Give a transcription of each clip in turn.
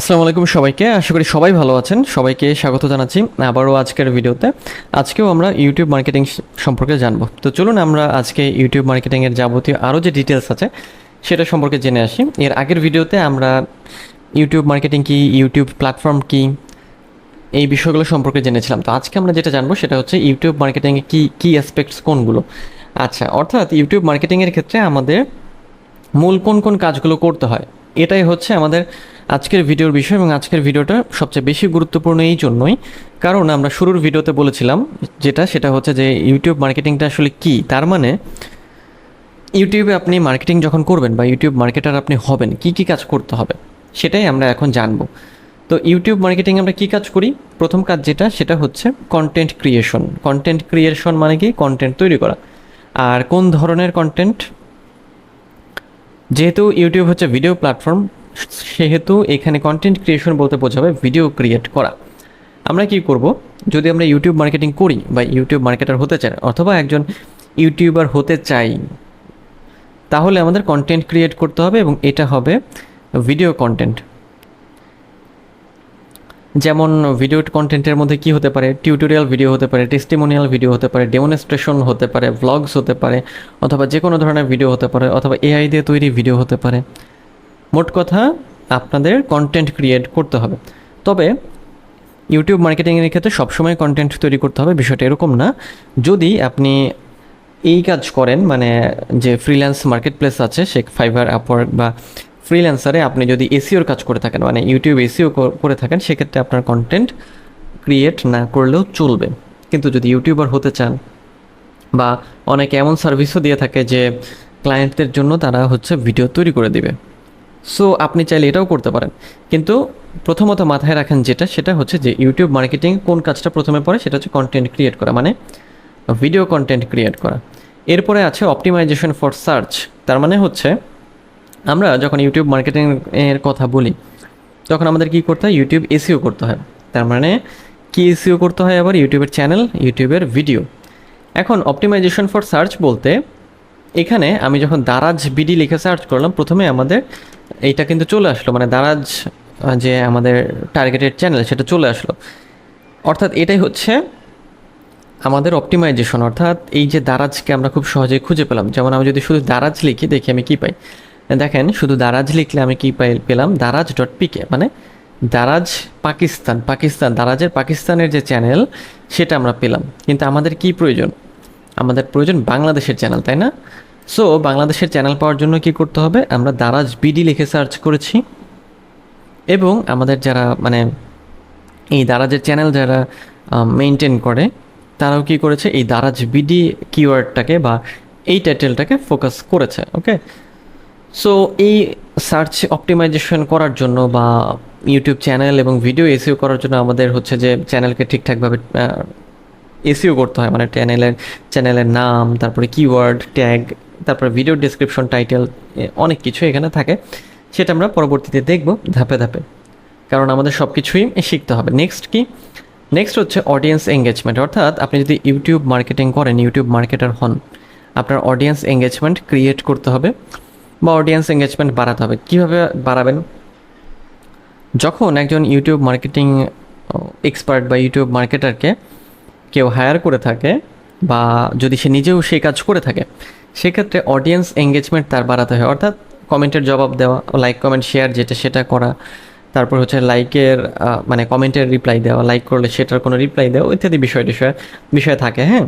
আসসালামু আলাইকুম সবাইকে। আশা করি সবাই ভালো আছেন। সবাইকে স্বাগত জানাচ্ছি আবারও আজকের ভিডিওতে। আজকেও আমরা ইউটিউব মার্কেটিং সম্পর্কে জানব। তো চলুন আমরা আজকে ইউটিউব মার্কেটিংয়ের যাবতীয় আরও যে ডিটেলস আছে, সেটা সম্পর্কে জেনে আসি। এর আগের ভিডিওতে আমরা ইউটিউব মার্কেটিং কি, ইউটিউব প্ল্যাটফর্ম কি, এই বিষয়গুলো সম্পর্কে জেনেছিলাম। তো আজকে আমরা যেটা জানব সেটা হচ্ছে ইউটিউব মার্কেটিংয়ে কি কি অ্যাসপেক্টস কোনগুলো? আচ্ছা অর্থাৎ ইউটিউব মার্কেটিংয়ের ক্ষেত্রে আমাদের মূল কোন কোন কাজগুলো করতে হয়, এটাই হচ্ছে আমাদের আজকের ভিডিওর বিষয় এবং আজকের ভিডিওটা সবচেয়ে বেশি গুরুত্বপূর্ণ এই জন্যই। কারণ আমরা শুরুর ভিডিওতে বলেছিলাম, যেটা সেটা হচ্ছে যে ইউটিউব মার্কেটিংটা আসলে কি? তার মানে ইউটিউবে আপনি মার্কেটিং যখন করবেন বা ইউটিউব মার্কেটার আপনি হবেন, কি কি কাজ করতে হবে, সেটাই আমরা এখন জানব। তো ইউটিউব মার্কেটিং আমরা কি কাজ করি? প্রথম কাজ যেটা, সেটা হচ্ছে কন্টেন্ট ক্রিয়েশন কন্টেন্ট ক্রিয়েশন মানে কি? কন্টেন্ট তৈরি করা। আর কোন ধরনের কন্টেন্ট যেহেতু ইউটিউব হচ্ছে ভিডিও প্ল্যাটফর্ম সেহেতু এখানে কন্টেন্ট ক্রিয়েশন বলতে বোঝাবে ভিডিও ক্রিয়েট করা। আমরা কি করব? যদি আমরা ইউটিউব মার্কেটিং করি বা ইউটিউব মার্কেটার হতে চাই, অথবা একজন ইউটিউবার হতে চাই, তাহলে আমাদের কন্টেন্ট ক্রিয়েট করতে হবে এবং এটা হবে ভিডিও কন্টেন্ট যেমন ভিডিও কন্টেন্টের মধ্যে কি হতে পারে? টিউটোরিয়াল ভিডিও হতে পারে টেস্টিমোনিয়াল ভিডিও হতে পারে ডেমনস্ট্রেশন হতে পারে ভ্লগস হতে পারে, অথবা যে কোনো ধরনের ভিডিও হতে পারে, অথবা এআই দিয়ে তৈরি ভিডিও হতে পারে। মোট কথা আপনাদের কন্টেন্ট ক্রিয়েট করতে হবে। তবে ইউটিউব মার্কেটিংয়ের ক্ষেত্রে সবসময় কন্টেন্ট তৈরি করতে হবে, বিষয়টা এরকম না। যদি আপনি এই কাজ করেন মানে যে ফ্রিল্যান্স মার্কেট প্লেস আছে, সে ফাইবার আপওয়ার্ক বা ফ্রিল্যান্সারে আপনি যদি এসিওর কাজ করে থাকেন মানে ইউটিউব এসিও করে থাকেন, সেক্ষেত্রে আপনার কন্টেন্ট ক্রিয়েট না করলেও চলবে। কিন্তু যদি ইউটিউবার হতে চান বা অনেকে এমন সার্ভিসও দিয়ে থাকে যে ক্লায়েন্টদের জন্য তারা হচ্ছে ভিডিও তৈরি করে দিবে। সো আপনি চাইলে এটাও করতে পারেন। কিন্তু প্রথমত মাথায় রাখেন যেটা, সেটা হচ্ছে যে ইউটিউব মার্কেটিং কোন কাজটা প্রথমে পড়ে, সেটা হচ্ছে কন্টেন্ট ক্রিয়েট করা মানে ভিডিও কন্টেন্ট ক্রিয়েট করা। এরপরে আছে অপটিমাইজেশন ফর সার্চ তার মানে হচ্ছে আমরা যখন ইউটিউব মার্কেটিং এর কথা বলি, তখন আমাদের কি করতে হয়? ইউটিউব এসিও করতে হয়। তার মানে কি এসিও করতে হয় আবার? ইউটিউবের চ্যানেল ইউটিউবের ভিডিও এখন অপটিমাইজেশন ফর সার্চ বলতে, এখানে আমি যখন দারাজ বিডি লিখে সার্চ করলাম, প্রথমে আমাদের এইটা কিন্তু চলে আসলো মানে দারাজ যে আমাদের টার্গেটেড চ্যানেল সেটা চলে আসলো। অর্থাৎ এটাই হচ্ছে আমাদের অপটিমাইজেশন অর্থাৎ এই যে দারাজকে আমরা খুব সহজেই খুঁজে পেলাম। যেমন আমি যদি শুধু দারাজ লিখি, দেখি আমি কী পাই। দেখেন, শুধু দারাজ লিখলে আমি কি পাই, পেলাম দারাজ ডট পিকে মানে দারাজ পাকিস্তান পাকিস্তান, দারাজের পাকিস্তানের যে চ্যানেল সেটা আমরা পেলাম। কিন্তু আমাদের কি প্রয়োজন? আমাদের প্রয়োজন বাংলাদেশের চ্যানেল তাই না? সো বাংলাদেশের চ্যানেল পাওয়ার জন্য কি করতে হবে? আমরা দারাজ বিডি লিখে সার্চ করেছি। এবং আমাদের যারা মানে এই দারাজের চ্যানেল যারা মেনটেন করে, তারাও কি করেছে? এই দারাজ বিডি কিওয়ার্ডটাকে বা এই টাইটেলটাকে ফোকাস করেছে ওকে সো এই সার্চ অপটিমাইজেশন করার জন্য বা ইউটিউব চ্যানেল এবং ভিডিও এসিও করার জন্য আমাদের হচ্ছে যে চ্যানেলকে ঠিকঠাকভাবে এসিও করতে হয় মানে চ্যানেলের চ্যানেলের নাম, তারপরে কিওয়ার্ড ট্যাগ তারপরে ভিডিও ডিসক্রিপশন টাইটেল অনেক কিছু এখানে থাকে। সেটা আমরা পরবর্তীতে দেখব ধাপে ধাপে। কারণ আমাদের সব কিছুই শিখতে হবে। নেক্সট কি? নেক্সট হচ্ছে অডিয়েন্স এঙ্গেজমেন্ট অর্থাৎ আপনি যদি ইউটিউব মার্কেটিং করেন ইউটিউব মার্কেটার হন, আপনার অডিয়েন্স এঙ্গেজমেন্ট ক্রিয়েট করতে হবে বা অডিয়েন্স এঙ্গেজমেন্ট বাড়াতে হবে। কীভাবে বাড়াবেন? যখন একজন ইউটিউব মার্কেটিং এক্সপার্ট বা ইউটিউব মার্কেটারকে কেউ হায়ার করে থাকে বা যদি সে নিজেও সেই কাজ করে থাকে, সেক্ষেত্রে অডিয়েন্স এঙ্গেজমেন্ট তার বাড়াতে হয়। অর্থাৎ কমেন্টের জবাব দেওয়া লাইক কমেন্ট শেয়ার যেটা সেটা করা, তারপর হচ্ছে লাইকের মানে কমেন্টের রিপ্লাই দেওয়া লাইক করলে সেটার কোনো রিপ্লাই দেওয়া, ইত্যাদি বিষয় টিষয় বিষয় থাকে হ্যাঁ?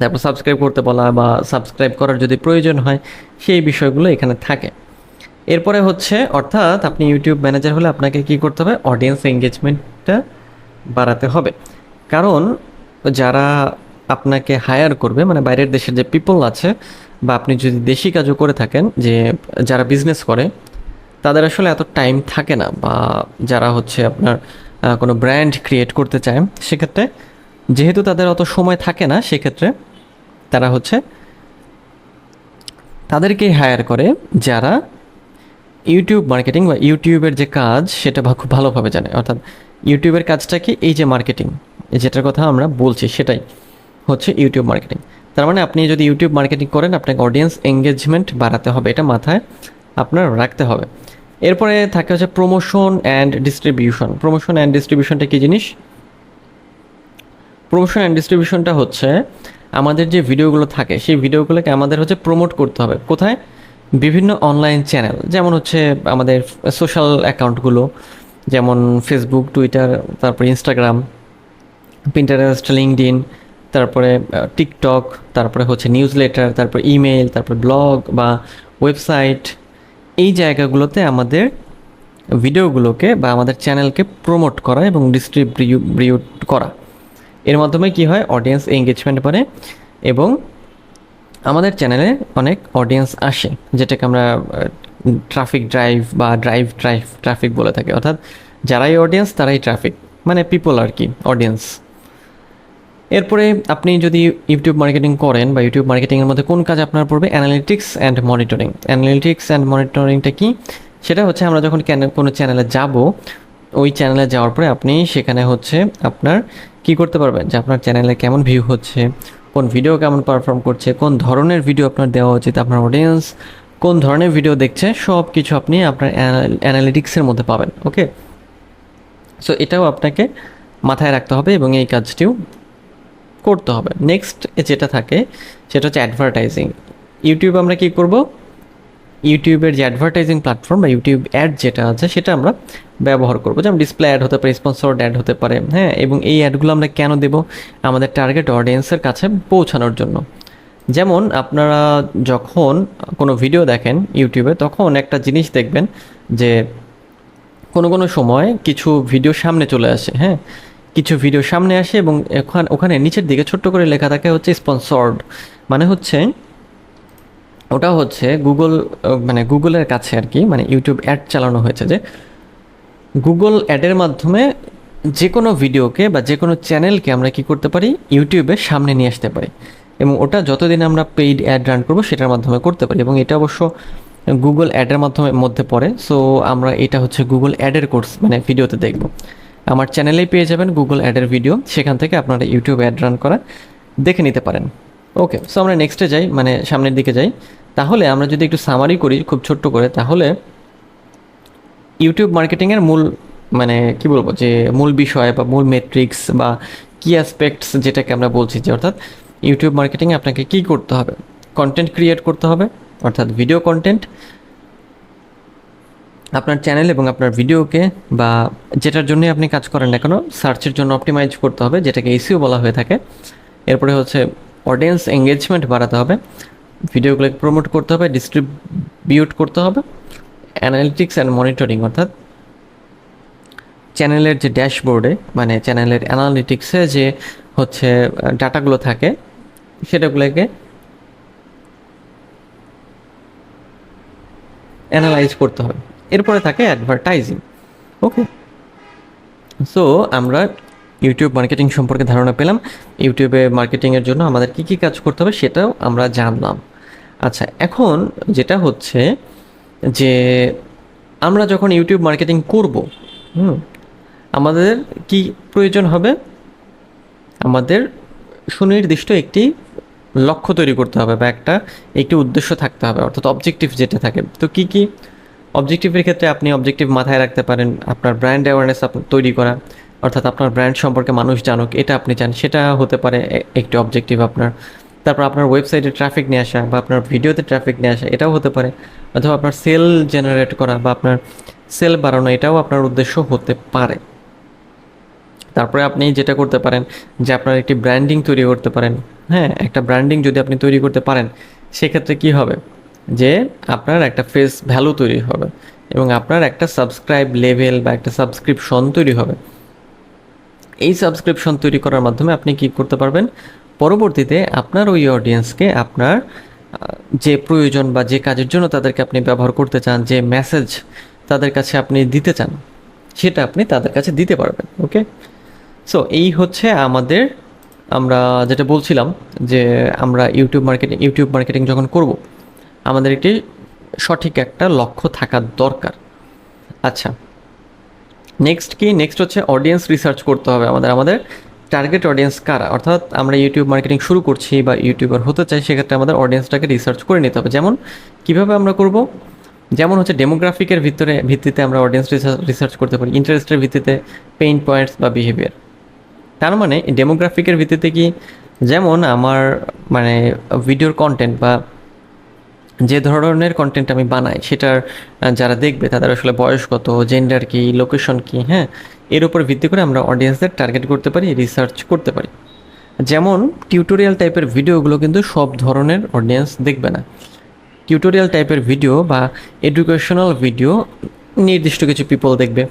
তারপর সাবস্ক্রাইব করতে বলা বা সাবস্ক্রাইব করার যদি প্রয়োজন হয়, সেই বিষয়গুলো এখানে থাকে। এরপরে হচ্ছে, অর্থাৎ আপনি ইউটিউব ম্যানেজার হলে আপনাকে কি করতে হবে? অডিয়েন্স এঙ্গেজমেন্টটা বাড়াতে হবে। কারণ যারা আপনাকে হায়ার করবে মানে বাইরের দেশের যে পিপল আছে, বা আপনি যদি দেশি কাজও করে থাকেন, যে যারা বিজনেস করে, তাদের আসলে এত টাইম থাকে না, বা যারা হচ্ছে আপনার কোনো ব্র্যান্ড ক্রিয়েট করতে চায়, সেক্ষেত্রে যেহেতু তাদের অত সময় থাকে না, সেক্ষেত্রে তারা হচ্ছে তাদেরকেই হায়ার করে যারা ইউটিউব মার্কেটিং বা ইউটিউবের যে কাজ, সেটা খুব ভালোভাবে জানে। অর্থাৎ ইউটিউবের কাজটা কি? এই যে মার্কেটিং যেটার কথা আমরা বলছি সেটাই হচ্ছে ইউটিউব মার্কেটিং তার মানে আপনি যদি ইউটিউব মার্কেটিং করেন, আপনাকে অডিয়েন্স এঙ্গেজমেন্ট বাড়াতে হবে, এটা মাথায় আপনার রাখতে হবে। এরপরে থাকে হচ্ছে promotion and distribution promotion and ডিস্ট্রিবিউশনটা কী জিনিস? প্রমোশন অ্যান্ড ডিস্ট্রিবিউশনটা হচ্ছে আমাদের যে ভিডিওগুলো থাকে, সেই ভিডিওগুলোকে আমাদের হচ্ছে প্রমোট করতে হবে। কোথায়? বিভিন্ন অনলাইন চ্যানেল যেমন হচ্ছে আমাদের সোশ্যাল অ্যাকাউন্টগুলো যেমন ফেসবুক টুইটার তারপরে ইনস্টাগ্রাম পিন্টারেস্ট লিঙ্কডিন তারপরে টিকটক তারপরে হচ্ছে নিউজ লেটার তারপরে ইমেল তারপরে ব্লগ বা ওয়েবসাইট এই জায়গাগুলোতে আমাদের ভিডিওগুলোকে বা আমাদের চ্যানেলকে প্রমোট করা এবং ডিস্ট্রিবিউট করা। এর মাধ্যমে কি হয়? অডিয়েন্স এঙ্গেজমেন্ট বাড়ে এবং আমাদের চ্যানেলে অনেক অডিয়েন্স আসে, যেটাকে আমরা ট্রাফিক ড্রাইভ বা ড্রাইভ ড্রাইভ ট্রাফিক বলে থাকি। অর্থাৎ যারাই অডিয়েন্স তারাই ট্রাফিক মানে পিপল আর কি অডিয়েন্স এরপরে আপনি যদি ইউটিউব মার্কেটিং করেন বা ইউটিউব মার্কেটিংয়ের মধ্যে কোন কাজ আপনার পড়বে? Analytics and monitoring analytics and মনিটরিংটা কি? সেটা হচ্ছে আমরা যখন কোনো চ্যানেলে যাব, ওই চ্যানেলে যাওয়ার পরে আপনি সেখানে হচ্ছে আপনার কি করতে পারবেন? যে আপনার চ্যানেলে কেমন ভিউ হচ্ছে, কোন ভিডিও কেমন পারফর্ম করছে, কোন ধরনের ভিডিও আপনার দেওয়া উচিত আপনার অডিয়েন্স কোন ধরনের ভিডিও দেখছে সব কিছু আপনি আপনার অ্যানালিটিক্সের মধ্যে পাবেন ওকে সো এটাও আপনাকে মাথায় রাখতে হবে এবং এই কাজটিও করতে হবে। নেক্সট যেটা থাকে, সেটা হচ্ছে অ্যাডভার্টাইজিং ইউটিউব আমরা কি করব? ইউটিউবের যে অ্যাডভার্টাইজিং প্ল্যাটফর্ম বা ইউটিউব অ্যাড যেটা আছে, সেটা আমরা ব্যবহার করব। যেমন ডিসপ্লে অ্যাড হতে পারে স্পন্সর্ড অ্যাড হতে পারে হ্যাঁ? এবং এই অ্যাডগুলো আমরা কেন দেব? আমাদের টার্গেট অডিয়েন্সের কাছে পৌঁছানোর জন্য। যেমন আপনারা যখন কোনো ভিডিও দেখেন ইউটিউবে তখন একটা জিনিস দেখবেন যে কোনো কোনো সময় কিছু ভিডিও সামনে চলে আসে হ্যাঁ? কিছু ভিডিও সামনে আসে এবং ওখানে ওখানে নিচের দিকে ছোট্ট করে লেখা থাকে হচ্ছে স্পন্সর্ড মানে হচ্ছে, ওটা হচ্ছে গুগল মানে গুগলের কাছে আর কি মানে ইউটিউব অ্যাড চালানো হয়েছে যে গুগল অ্যাডের মাধ্যমে যে কোনো ভিডিওকে বা যে কোনো চ্যানেলকে আমরা কি করতে পারি? ইউটিউবের সামনে নিয়ে আসতে পারি। এবং ওটা যতদিন আমরা পেইড অ্যাড রান করব, সেটার মাধ্যমে করতে পারি। এবং এটা অবশ্য গুগল অ্যাডের মাধ্যমে মধ্যে পড়ে। সো আমরা এটা হচ্ছে গুগল অ্যাডের কোর্স মানে ভিডিওতে দেখব। আমার চ্যানেলেই পেয়ে যাবেন গুগল অ্যাডের ভিডিও সেখান থেকে আপনারা ইউটিউব অ্যাড রান করা দেখে নিতে পারেন। ওকে সো আমরা নেক্সটে যাই মানে সামনের দিকে যাই। তাহলে আমরা যদি একটু সামারি করি, খুব ছোট্ট করে, তাহলে ইউটিউব মার্কেটিংয়ের মূল মানে কি বলব, যে মূল বিষয় বা মূল মেট্রিক্স বা কি অ্যাসপেক্টস যেটাকে আমরা বলছি, যে অর্থাৎ ইউটিউব মার্কেটিংয়ে আপনাকে কি করতে হবে? কন্টেন্ট ক্রিয়েট করতে হবে, অর্থাৎ ভিডিও কন্টেন্ট আপনার চ্যানেল এবং আপনার ভিডিওকে বা যেটার জন্যই আপনি কাজ করেন না কেন সার্চের জন্য অপটিমাইজ করতে হবে, যেটাকে এসিও বলা হয়ে থাকে। এরপরে হচ্ছে অডিয়েন্স এঙ্গেজমেন্ট বাড়াতে হবে ভিডিওগুলোকে প্রমোট করতে হবে ডিস্ট্রিবিউট করতে হবে অ্যানালিটিক্স অ্যান্ড মনিটরিং অর্থাৎ চ্যানেলের যে ড্যাশবোর্ডে মানে চ্যানেলের অ্যানালিটিক্সে যে হচ্ছে ডাটাগুলো থাকে, সেটাগুলোকে অ্যানালাইজ করতে হবে। এরপরে থাকে অ্যাডভার্টাইজিং ওকে সো আমরা ইউটিউব মার্কেটিং সম্পর্কে ধারণা পেলাম। ইউটিউবে মার্কেটিংয়ের জন্য আমাদের কী কী কাজ করতে হবে সেটাও আমরা জানলাম। আচ্ছা এখন যেটা হচ্ছে যে আমরা যখন ইউটিউব মার্কেটিং করব, হুম, আমাদের কি প্রয়োজন হবে? আমাদের সুনির্দিষ্ট একটি লক্ষ্য তৈরি করতে হবে বা একটা, একটি উদ্দেশ্য থাকতে হবে, অর্থাৎ অবজেক্টিভ যেটা থাকে। তো কি কি অবজেক্টিভের ক্ষেত্রে আপনি অবজেক্টিভ মাথায় রাখতে পারেন, আপনার ব্র্যান্ড অ্যাওয়ারনেস তৈরি করা, অর্থাৎ আপনার ব্র্যান্ড সম্পর্কে মানুষ জানুক, এটা আপনি চান, সেটা হতে পারে একটি অবজেক্টিভ আপনার। তারপর আপনার ওয়েবসাইটে ট্রাফিক নিয়ে আসা, বা আপনার ভিডিওতে ট্রাফিক নিয়ে আসা, এটাও হতে পারে। অথবা আপনার সেল জেনারেট করা, বা আপনার সেল বাড়ানো, এটাও আপনার উদ্দেশ্য হতে পারে। তারপরে আপনি যেটা করতে পারেন, যে আপনার একটি ব্র্যান্ডিং তৈরি করতে পারেন। হ্যাঁ একটা ব্র্যান্ডিং যদি আপনি তৈরি করতে পারেন, সেক্ষেত্রে কি হবে? যে আপনার একটা ফেস ভ্যালু তৈরি হবে এবং আপনার একটা সাবস্ক্রাইব লেভেল বা একটা সাবস্ক্রিপশন তৈরি হবে। এই সাবস্ক্রিপশন তৈরি করার মাধ্যমে আপনি কি করতে পারবেন? পরবর্তীতে আপনার ওই অডিয়েন্সকে আপনার যে প্রয়োজন বা যে কাজের জন্য তাদেরকে আপনি ব্যবহার করতে চান, যে মেসেজ তাদের কাছে আপনি দিতে চান, সেটা আপনি তাদের কাছে দিতে পারবেন ওকে সো এই হচ্ছে আমাদের, আমরা যেটা বলছিলাম যে আমরা ইউটিউব মার্কেটিং ইউটিউব মার্কেটিং যখন করব আমাদের একটি সঠিক একটা লক্ষ্য থাকা দরকার। আচ্ছা নেক্সট কি? নেক্সট হচ্ছে অডিয়েন্স রিসার্চ করতে হবে আমাদের। আমাদের টার্গেট অডিয়েন্স কারা? অর্থাৎ আমরা ইউটিউব মার্কেটিং শুরু করছি বা ইউটিউবার হতে চাই, সেক্ষেত্রে আমাদের অডিয়েন্সটাকে রিসার্চ করে নিতে হবে। যেমন, কীভাবে আমরা করব? যেমন হচ্ছে ডেমোগ্রাফিকের ভিতরে, ভিত্তিতে আমরা অডিয়েন্স রিসার্চ করতে পারি। ইন্টারেস্টের ভিত্তিতে পেইন পয়েন্টস বা বিহেভিয়ার তার মানে ডেমোগ্রাফিকের ভিত্তিতে কি? যেমন আমার মানে ভিডিওর কন্টেন্ট বা যে ধরনের কন্টেন্ট আমি বানাই, সেটার যারা দেখবে, তাদের আসলে বয়স কত জেন্ডার কি লোকেশন কি হ্যাঁ? এর উপর ভিত্তি করে আমরা অডিয়েন্সদের টার্গেট করতে পারি রিসার্চ করতে পারি। যেমন টিউটোরিয়াল টাইপের ভিডিওগুলো কিন্তু সব ধরনের অডিয়েন্স দেখবে না। টিউটোরিয়াল টাইপের ভিডিও বা এডুকেশনাল ভিডিও নির্দিষ্ট কিছু পিপল দেখবে।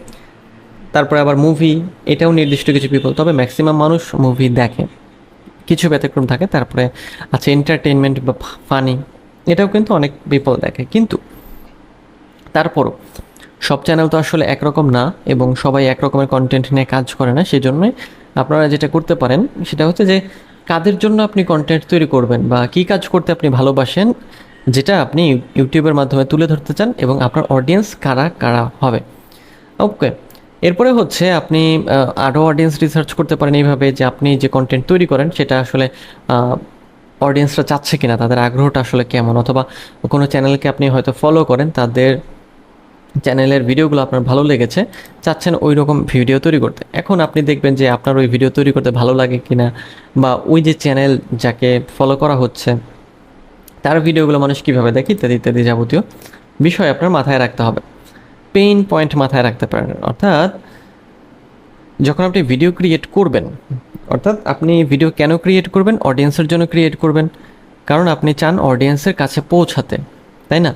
তারপরে আবার মুভি এটাও নির্দিষ্ট কিছু পিপল তবে ম্যাক্সিমাম মানুষ মুভি দেখে। কিছু ব্যতিক্রম থাকে, তারপরে আছে এন্টারটেনমেন্ট বা ফানি এটাও কিন্তু অনেক পিপল দেখে। কিন্তু তারপরও সব চ্যানেল তো আসলে একরকম না এবং সবাই একরকমের কন্টেন্ট নিয়ে কাজ করে না সেই জন্যই আপনারা যেটা করতে পারেন সেটা হচ্ছে যে কাদের জন্য আপনি কন্টেন্ট তৈরি করবেন বা কী কাজ করতে আপনি ভালোবাসেন যেটা আপনি ইউটিউবের মাধ্যমে তুলে ধরতে চান এবং আপনার অডিয়েন্স কারা কারা হবে। ওকে এরপরে হচ্ছে আপনি আরও অডিয়েন্স রিসার্চ করতে পারেন এইভাবে যে আপনি যে কন্টেন্ট তৈরি করেন সেটা আসলে অডিয়েন্সরা চাচ্ছে কিনা, তাদের আগ্রহটা আসলে কেমন? অথবা কোনো চ্যানেলকে আপনি হয়তো ফলো করেন, তাদের চ্যানেলের ভিডিওগুলো আপনার ভালো লেগেছে, চাচ্ছেন ওই রকম ভিডিও তৈরি করতে। এখন আপনি দেখবেন যে আপনার ওই ভিডিও তৈরি করতে ভালো লাগে কিনা, বা ওই যে চ্যানেল যাকে ফলো করা হচ্ছে, তার ভিডিওগুলো মানুষ কীভাবে দেখে ইত্যাদি ইত্যাদি যাবতীয় বিষয় আপনার মাথায় রাখতে হবে। পেইন পয়েন্ট মাথায় রাখতে পারেন, অর্থাৎ যখন আপনি ভিডিও ক্রিয়েট করবেন, অর্থাৎ আপনি ভিডিও কেন ক্রিয়েট করবেন অডিয়েন্সের জন্য ক্রিয়েট করবেন, কারণ আপনি চান অডিয়েন্সের কাছে পৌঁছাতে, তাই না?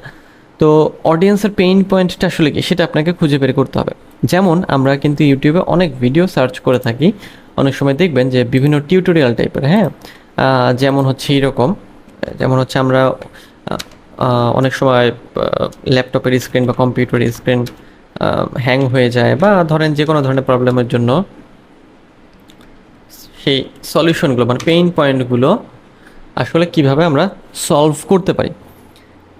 তো অডিয়েন্সের পেইন পয়েন্টটা আসলে কি? সেটা আপনাকে খুঁজে বের করতে হবে। যেমন আমরা কিন্তু ইউটিউবে অনেক ভিডিও সার্চ করে থাকি। অনেক সময় দেখবেন যে বিভিন্ন টিউটোরিয়াল টাইপের হ্যাঁ? যেমন হচ্ছে এরকম, যেমন হচ্ছে আমরা অনেক সময় ল্যাপটপের স্ক্রিন বা কম্পিউটারের স্ক্রিন হ্যাং হয়ে যায় বা ধরেন যে কোনো ধরনের প্রবলেমের জন্য সেই সলিউশনগুলো মানে পেইন পয়েন্টগুলো আসলে কীভাবে আমরা সলভ করতে পারি?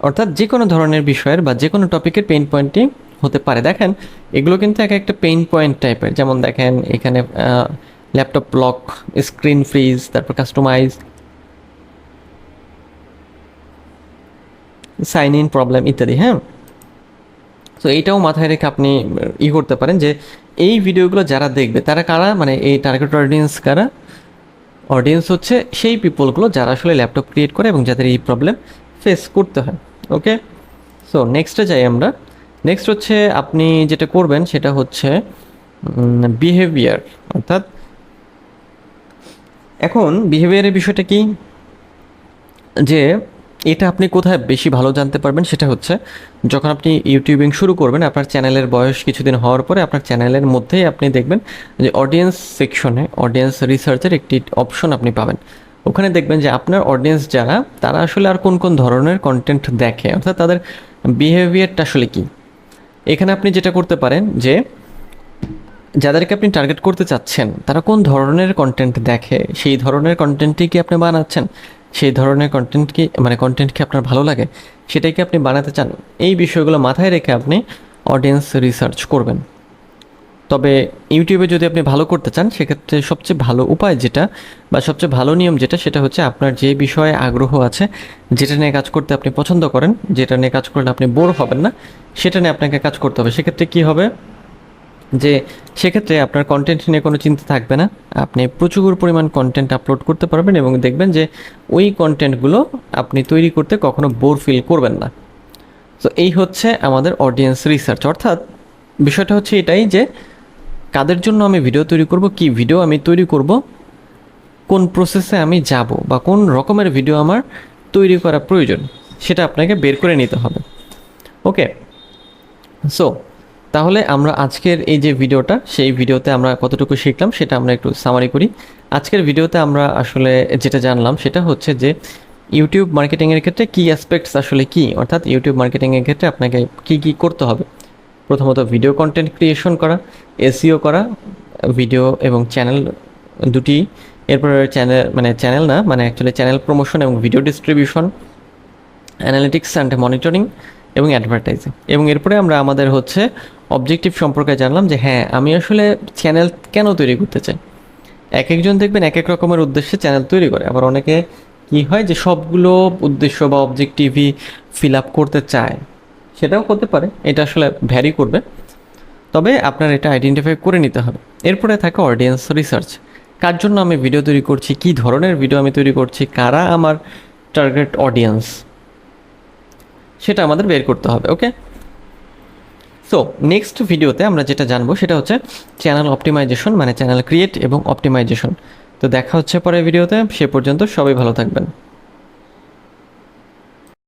অর্থাৎ যে কোনো ধরনের বিষয়ের বা যে কোনো টপিকের পেইন পয়েন্টই হতে পারে। দেখেন, এগুলো কিন্তু এক একটা পেইন পয়েন্ট টাইপের যেমন দেখেন, এখানে ল্যাপটপ লক স্ক্রিন ফ্রিজ তারপর কাস্টমাইজ সাইন ইন প্রবলেম ইত্যাদি হ্যাঁ? তো এইটাও মাথায় রেখে আপনি ই করতে পারেন যে এই ভিডিওগুলো যারা দেখবে, তারা কারা? মানে এই টার্গেট অডিয়েন্স কারা? অডিয়েন্স হচ্ছে সেই পিপলগুলো যারা আসলে ল্যাপটপ ক্রিয়েট করে এবং যাদের এই প্রবলেম ফেস করতে হয় ওকে সো নেক্সটে যাই আমরা। নেক্সট হচ্ছে আপনি যেটা করবেন, সেটা হচ্ছে বিহেভিয়ার অর্থাৎ এখন বিহেভিয়ারের বিষয়টা কি? যে এটা আপনি কোথায় বেশি ভালো জানতে পারবেন সেটা হচ্ছে যখন আপনি ইউটিউবিং শুরু করবেন, আপনার চ্যানেলের বয়স কিছুদিন হওয়ার পরে আপনার চ্যানেলের মধ্যেই আপনি দেখবেন যে অডিয়েন্স সেকশনে অডিয়েন্স রিসার্চের একটি অপশন আপনি পাবেন। ওখানে দেখবেন যে আপনার অডিয়েন্স যারা, তারা আসলে আর কোন কোন ধরনের কন্টেন্ট দেখে, অর্থাৎ তাদের বিহেভিয়ারটা আসলে কি? এখানে আপনি যেটা করতে পারেন যে যাদেরকে আপনি টার্গেট করতে চাচ্ছেন, তারা কোন ধরনের কন্টেন্ট দেখে, সেই ধরনের কন্টেন্টই কি আপনি বানাচ্ছেন? সেই ধরনের কন্টেন্ট কি মানে কন্টেন্ট কি আপনার ভালো লাগে, সেটাই কি আপনি বানাতে চান? এই বিষয়গুলো মাথায় রেখে আপনি অডিয়েন্স রিসার্চ করবেন। তবে ইউটিউবে যদি আপনি ভালো করতে চান, সেক্ষেত্রে সবচেয়ে ভালো উপায় যেটা বা সবচেয়ে ভালো নিয়ম যেটা, সেটা হচ্ছে আপনার যে বিষয়ে আগ্রহ আছে, যেটা নিয়ে কাজ করতে আপনি পছন্দ করেন, যেটা নিয়ে কাজ করলে আপনি বোর হবেন না, সেটা নিয়ে আপনাকে কাজ করতে হবে। সেক্ষেত্রে কী হবে? যে সেক্ষেত্রে আপনার কন্টেন্ট নিয়ে কোনো চিন্তা থাকবে না। আপনি প্রচুর পরিমাণ কন্টেন্ট আপলোড করতে পারবেন এবং দেখবেন যে ওই কন্টেন্টগুলো আপনি তৈরি করতে কখনো বোর ফিল করবেন না। তো এই হচ্ছে আমাদের অডিয়েন্স রিসার্চ অর্থাৎ বিষয়টা হচ্ছে এটাই যে কাদের জন্য আমি ভিডিও তৈরি করব, কি ভিডিও আমি তৈরি করব, কোন প্রসেসে আমি যাব বা কোন রকমের ভিডিও আমার তৈরি করা প্রয়োজন, সেটা আপনাকে বের করে নিতে হবে। ওকে সো তাহলে আমরা আজকের এই যে ভিডিওটা, সেই ভিডিওতে আমরা কতটুকু শিখলাম সেটা আমরা একটু সামারি করি। আজকের ভিডিওতে আমরা আসলে যেটা জানলাম সেটা হচ্ছে যে ইউটিউব মার্কেটিংয়ের ক্ষেত্রে কী অ্যাসপেক্টস আসলে কি? অর্থাৎ ইউটিউব মার্কেটিংয়ের ক্ষেত্রে আপনাকে কি কি করতে হবে? প্রথমত ভিডিও কন্টেন্ট ক্রিয়েশন করা এসিও করা ভিডিও এবং চ্যানেল দুটি। এরপরে চ্যানেল মানে চ্যানেল না মানে অ্যাকচুয়ালি চ্যানেল প্রমোশন এবং video distribution analytics and monitoring এবং অ্যাডভার্টাইজিং এবং এরপরে আমরা আমাদের হচ্ছে অবজেক্টিভ সম্পর্কে জানলাম যে হ্যাঁ আমি আসলে চ্যানেল কেন তৈরি করতে চাই? এক একজন দেখবেন এক এক রকমের উদ্দেশ্যে চ্যানেল তৈরি করে। আবার অনেকে কি হয় যে সবগুলো উদ্দেশ্য বা অবজেক্টিভই ফিল আপ করতে চায়, সেটাও হতে পারে। এটা আসলে ভ্যারি করবে। তবে আপনার এটা আইডেন্টিফাই করে নিতে হবে। এরপরে থাকে অডিয়েন্স রিসার্চ কার জন্য আমি ভিডিও তৈরি করছি? কী ধরনের ভিডিও আমি তৈরি করছি? কারা আমার টার্গেট অডিয়েন্স সেটা আমাদের বের করতে হবে ওকে সো নেক্সট ভিডিওতে আমরা যেটা জানব সেটা হচ্ছে চ্যানেল অপটিমাইজেশন মানে চ্যানেল ক্রিয়েট এবং অপটিমাইজেশন তো দেখা হচ্ছে পরের ভিডিওতে সে পর্যন্ত সবাই ভালো থাকবেন।